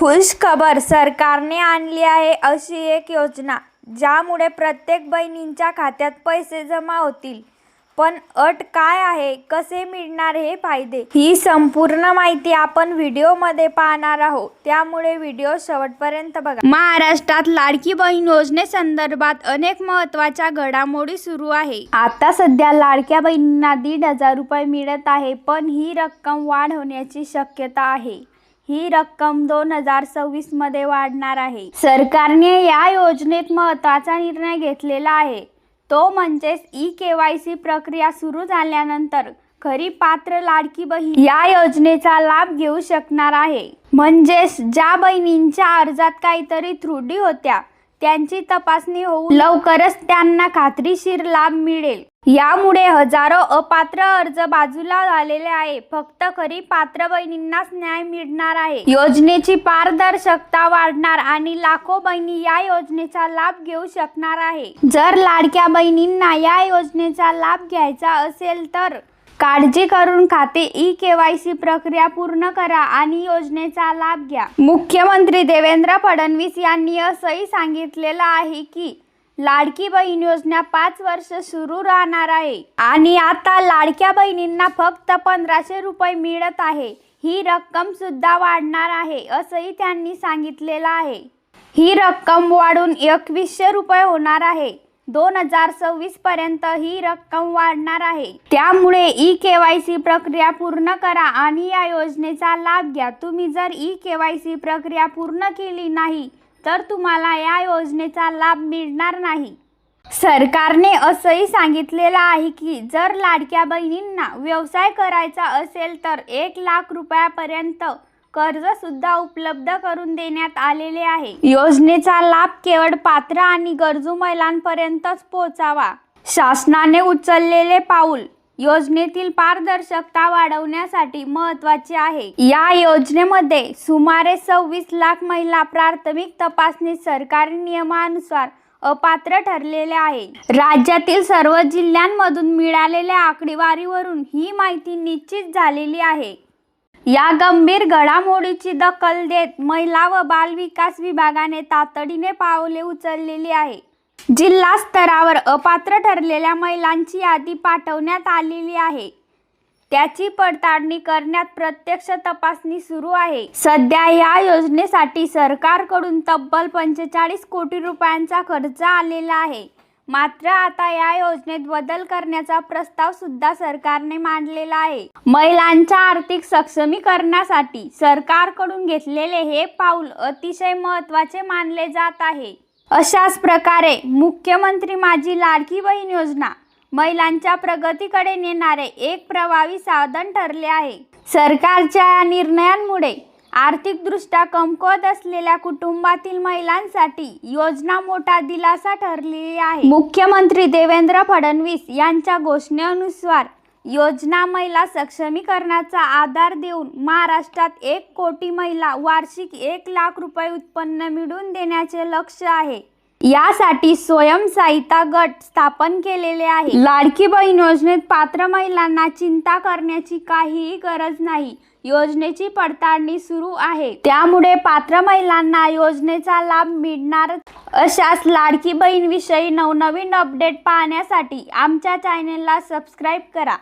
खुश खबर सरकारने आणली आहे अशी एक योजना ज्यामुळे प्रत्येक बहिणींच्या खात्यात पैसे जमा होतील. पण अट काय आहे कसे मिळणार हे फायदे? ही संपूर्ण माहिती आपण व्हिडिओमध्ये पाहणार आहोत. त्यामुळे व्हिडिओ शेवटपर्यंत बघा. महाराष्ट्रात लाडकी बहीण योजनेसंदर्भात अनेक महत्त्वाच्या घडामोडी सुरू आहे. आता सध्या लाडक्या बहिणींना दीड हजार रुपये मिळत आहे पण ही रक्कम वाढ होण्याची शक्यता आहे. ही रक्कम दोन हजार सव्वीसमध्ये वाढणार आहे. सरकारने या योजनेत महत्त्वाचा निर्णय घेतलेला आहे. तो म्हणजेच ई के वाय सी प्रक्रिया सुरू झाल्यानंतर खरी पात्र लाडकी बहीण या योजनेचा लाभ घेऊ शकणार आहे. म्हणजेच ज्या बहिणींच्या अर्जात काहीतरी त्रुटी होत्या त्यांची तपासणी होऊन लवकरच त्यांना खात्रीशीर लाभ मिळेल. यामुळे हजारो अपात्र अर्ज बाजूला झालेले आहे. फक्त खरी पात्र बहिणींनाच न्याय मिळणार आहे. योजनेची पारदर्शकता वाढणार आणि लाखो बहिणी या योजनेचा लाभ घेऊ शकणार आहे. जर लाडक्या बहिणींना या योजनेचा लाभ घ्यायचा असेल तर काळजी करून खाते. ई केवायसी प्रक्रिया पूर्ण करा आणि योजनेचा लाभ घ्या. मुख्यमंत्री देवेंद्र फडणवीस यांनी असंही सांगितलेलं आहे की लाडकी बहीण योजना पाच वर्ष सुरू राहणार आहे आणि आता लाडक्या बहिणींना फक्त पंधराशे रुपये मिळत आहे. ही रक्कम सुद्धा वाढणार आहे असंही त्यांनी सांगितलेलं आहे. ही रक्कम वाढून एकवीसशे रुपये होणार आहे. दोन हजार सव्वीस पर्यंत ही रक्कम वाढणार आहे. त्यामुळे ई के वाय सी प्रक्रिया पूर्ण करा आणि या योजनेचा लाभ घ्या. तुम्ही जर ई के वाय सी प्रक्रिया पूर्ण केली नाही तर तुम्हाला या योजनेचा लाभ मिळणार नाही. सरकारने असंही सांगितलेलं आहे की जर लाडक्या बहिणींना व्यवसाय करायचा असेल तर एक लाख रुपयापर्यंत कर्ज सुद्धा उपलब्ध करून देण्यात आलेले आहे. योजनेचा लाभ केवळ पात्र आणि गरजू महिलांपर्यंतच पोहोचावा. शासनाने उचललेले पाऊल योजनेतील पारदर्शकता वाढवण्यासाठी महत्त्वाचे आहे. या योजनेमध्ये सुमारे सव्वीस लाख महिला प्राथमिक तपासणी सरकारी नियमानुसार अपात्र ठरलेले आहे. राज्यातील सर्व जिल्ह्यांमधून मिळालेल्या आकडेवारीवरून ही माहिती निश्चित झालेली आहे. या गंभीर घडामोडीची दखल देत महिला व बालविकास विभागाने तातडीने पावले उचललेली आहे. जिल्हा स्तरावर अपात्र ठरलेल्या महिलांची यादी पाठवण्यात आलेली आहे. त्याची पडताळणी करण्यात प्रत्यक्ष तपासणी सुरू आहे. सध्या या योजनेसाठी सरकारकडून तब्बल पंचेचाळीस कोटी रुपयांचा खर्च आलेला आहे. मात्र आता या योजनेत बदल करण्याचा प्रस्ताव सुद्धा सरकारने मांडलेला आहे. महिलांच्या आर्थिक सक्षमीकरणासाठी सरकारकडून घेतलेले हे पाऊल अतिशय महत्त्वाचे मानले जात आहे. अशाच प्रकारे मुख्यमंत्री माझी लाडकी बहीण योजना महिलांच्या प्रगतीकडे नेणारे एक प्रभावी साधन ठरले आहे. सरकारच्या या निर्णयांमुळे आर्थिकदृष्ट्या कमकुवत असलेल्या कुटुंबातील महिलांसाठी योजना मोठा दिलासा ठरलेली आहे. मुख्यमंत्री देवेंद्र फडणवीस यांच्या घोषणेनुसार योजना महिला सक्षमीकरणाचा आधार देऊन महाराष्ट्रात एक कोटी महिला वार्षिक एक लाख रुपये उत्पन्न मिळवून देण्याचे लक्ष आहे. यासाठी स्वयंसहायता गट स्थापन केलेले आहे. लाडकी बहीण योजनेत पात्र महिलांना चिंता करण्याची काहीही गरज नाही. योजनेची पडताळणी सुरू आहे. त्यामुळे पात्र महिलांना योजनेचा लाभ मिळणार अशाच लाडकी बहीण विषयी नवनवीन अपडेट पाहण्यासाठी आमच्या चॅनेलला सबस्क्राईब करा.